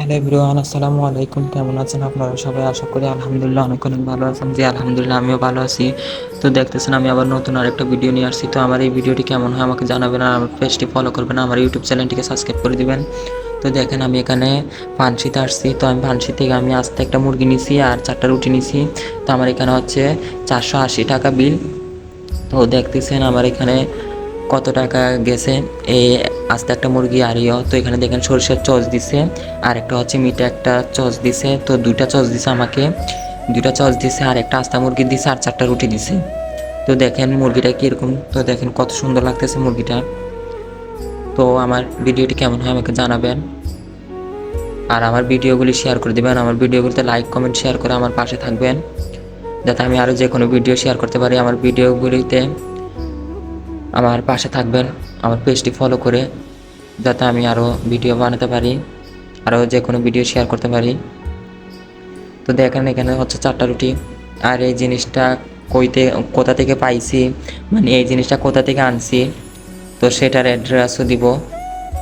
Hello everyone, আসসালামু আলাইকুম। কেমন আছেন আপনারা সবাই? আশা করি আলহামদুলিল্লাহ অনেক অনেক ভালো আছেন। জি, আলহামদুলিল্লাহ, আমিও ভালো আছি। তো দেখতেছেন, আমি আবার নতুন আরেকটা ভিডিও নিয়ে আসছি। তো আমার এই ভিডিওটি কেমন হয় আমাকে জানাবেন আর আমার পেজটি ফলো করবেন। আমার ইউটিউব চ্যানেলটিকে সাবস্ক্রাইব করে দিবেন। তো দেখেন, আমি এখানে পানশিতে আসছি। তো আমি পানশি থেকে আমি আস্তে একটা মুরগি নিছি আর চারটা রুটি নিছি। তো আমার এখানে হচ্ছে চারশো আশি টাকা বিল তো দেখতেছেন, আমার এখানে কত টাকা গেছে? এই আস্তে একটা মুরগি আরিও। তো এখানে দেখেন সরিষার চচ দিছে, আর একটা হচ্ছে মিঠা একটা চচ দিছে। তো দুইটা চচ দিছে আমাকে। দুইটা চচ দিছে, আর একটা আস্তা মুরগি দিছে, আর চারটা রুটি দিছে। তো দেখেন মুরগিটা কীরকম। তো দেখেন কত সুন্দর লাগতেছে মুরগিটা। তো আমার ভিডিওটি কেমন হয় আমাকে জানাবেন। আর আমার ভিডিওগুলি শেয়ার করে দিবেন। আমার ভিডিওগুলিতে লাইক, কমেন্ট, শেয়ার করে আমার পাশে থাকবেন। যাতে আমি আরও যে কোনো ভিডিও শেয়ার করতে পারি। আমার ভিডিওগুলিতে আমার পাশে থাকবেন, আমার পেজটি ফলো করে যাতে আমি আরও ভিডিও বানাতে পারি আরও যে কোনো ভিডিও শেয়ার করতে পারি। তো দেখেন এখানে হচ্ছে চারটা রুটি। আর এই জিনিসটা কইতে, কোথা থেকে পাইছি মানে এই জিনিসটা কোথা থেকে আনছি, তো সেটার অ্যাড্রেসও দিব।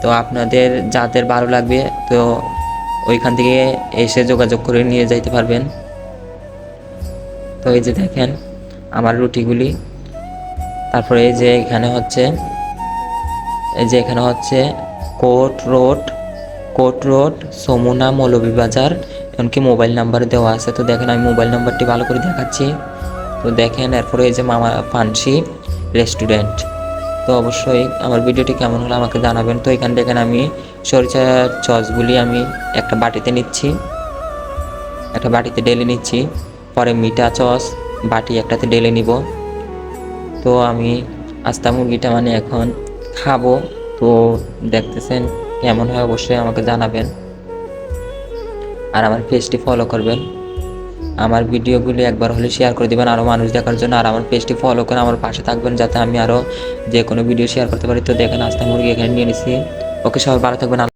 তো আপনাদের যাদের ভালো লাগবে, তো ওইখান থেকে এসে যোগাযোগ করে নিয়ে যাইতে পারবেন। তো এই যে দেখেন, আমার রুটিগুলি তারপরে এই যে এখানে হচ্ছে, এই যে এখানে হচ্ছে কোট রোড কোট রোড, সমুনা মৌলভীবাজার, এমনকি মোবাইল নাম্বার দেওয়া আছে। তো দেখেন আমি মোবাইল নাম্বারটি ভালো করে দেখাচ্ছি। তো দেখেন, এরপরে এই যে মামা পানসি রেস্টুরেন্ট। তো অবশ্যই আমার ভিডিওটি কেমন হলো আমাকে জানাবেন। তো এখান দেখেন আমি সরিষার চসগুলি আমি একটা বাটিতে নিচ্ছি। একটা বাটিতে ডেলে নিচ্ছি। পরে মিঠা চস বাটি একটাতে ডেলে নিব। তো আমি আস্তা মুরগিটা মানে এখন খাব। তো দেখতেছেন কেমন হয় অবশ্যই আমাকে জানাবেন। আর আমার পেজটি ফলো করবেন। আমার ভিডিওগুলি একবার হলে শেয়ার করে দেবেন আরও মানুষ দেখার জন্য। আর আমার পেজটি ফলো করে আমার পাশে থাকবেন যাতে আমি আরও যে কোনো ভিডিও শেয়ার করতে পারি। তো দেখেন আস্তা মুরগি এখানে নিয়ে নিছি। ওকে সবাই ভালো থাকবেন।